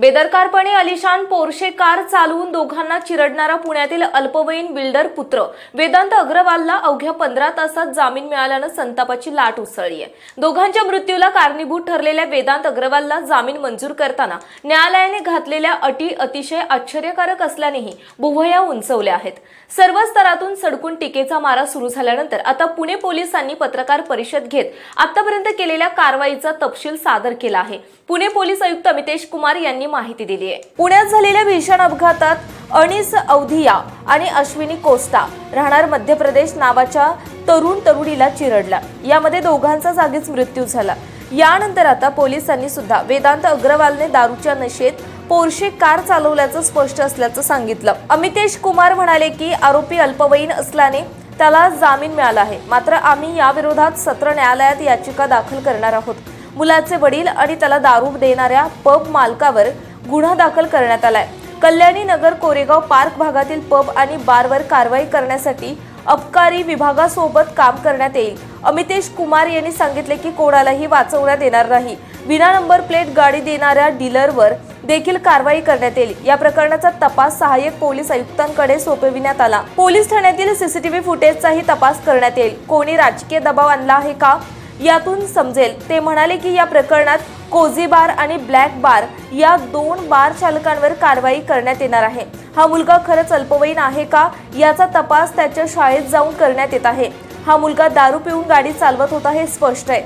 बेदरकारपणे अलिशान Porsche car चालवून दोघांना चिरडणारा पुण्यातील अल्पवयीन बिल्डर पुत्र. वेदांत अग्रवालला अवघ्या पंधरा तासात जामीन मिळाल्यानं संतापाची लाट उसळली आहे. दोघांच्या मृत्यूला कारणीभूत ठरलेल्या वेदांत अग्रवालला जामीन मंजूर करताना न्यायालयाने घातलेल्या अटी अतिशय आश्चर्यकारक असल्यानेही बुभया उंचवल्या आहेत. सर्व स्तरातून सडकून टीकेचा मारा सुरू झाल्यानंतर आता पुणे पोलिसांनी पत्रकार परिषद घेत आतापर्यंत केलेल्या कारवाईचा तपशील सादर केला आहे. पुणे पोलीस आयुक्त अमितेश कुमार यांनी माहिती दिली आहे. पुण्यात झालेल्या भीषण अपघातात अनिस अवधिया आणि अश्विनी कोस्टा राहणार मध्य प्रदेश नावाच्या तरुण तरुणीला चिरडला. यामध्ये दोघांचा जागीच मृत्यू झाला. यानंतर आता पोलिसांनी सुद्धा वेदांत अग्रवालने दारूच्या नशेत पोर्शे कार चालवल्याचं स्पष्ट असल्याचं सांगितलं. अमितेश कुमार म्हणाले की आरोपी अल्पवयीन असल्याने त्याला जामीन मिळाला आहे. मात्र आम्ही याविरोधात सत्र न्यायालयात याचिका दाखल करणार आहोत. मुलाचे वडील आणि त्याला दारू देणाऱ्या पब मालकावर गुन्हा दाखल करण्यात आलाय. कल्याणी नगर कोरेगाव पार्क भागातील पब आणि बारवर कारवाई करण्यासाठी अबकारी विभागासोबत काम करण्यात येईल. अमितेश कुमार यांनी सांगितले की कोणालाही वाचवण्यात येणार नाही. विना नंबर प्लेट गाडी देणाऱ्या डीलरवर देखील कारवाई करण्यात येईल. या प्रकरणाचा तपास सहाय्यक पोलीस आयुक्तांकडे सोपविण्यात आला. पोलीस ठाण्यातील सीसीटीव्ही फुटेजचाही तपास करण्यात येईल. कोणी राजकीय दबाव आणला आहे का? यातून समजेल. ते म्हणाले की या प्रकरणात कोझी बार आणि ब्लॅक बार या दोन बार चालकांवर कारवाई करण्यात येणार आहे. हा मुलगा खरंच अल्पवयीन आहे का? याचा तपास त्याच्या शाळेत जाऊन करण्यात येत आहे. हा मुलगा दारू पिऊन गाडी चालवत होता हे स्पष्ट आहे.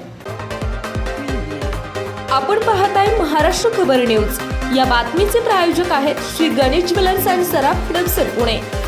आपण पाहत आहे महाराष्ट्र खबर न्यूज. या बातमीचे प्रायोजक आहेत श्री गणेश ज्वेलर्स अँड सराफ हडपसर पुणे.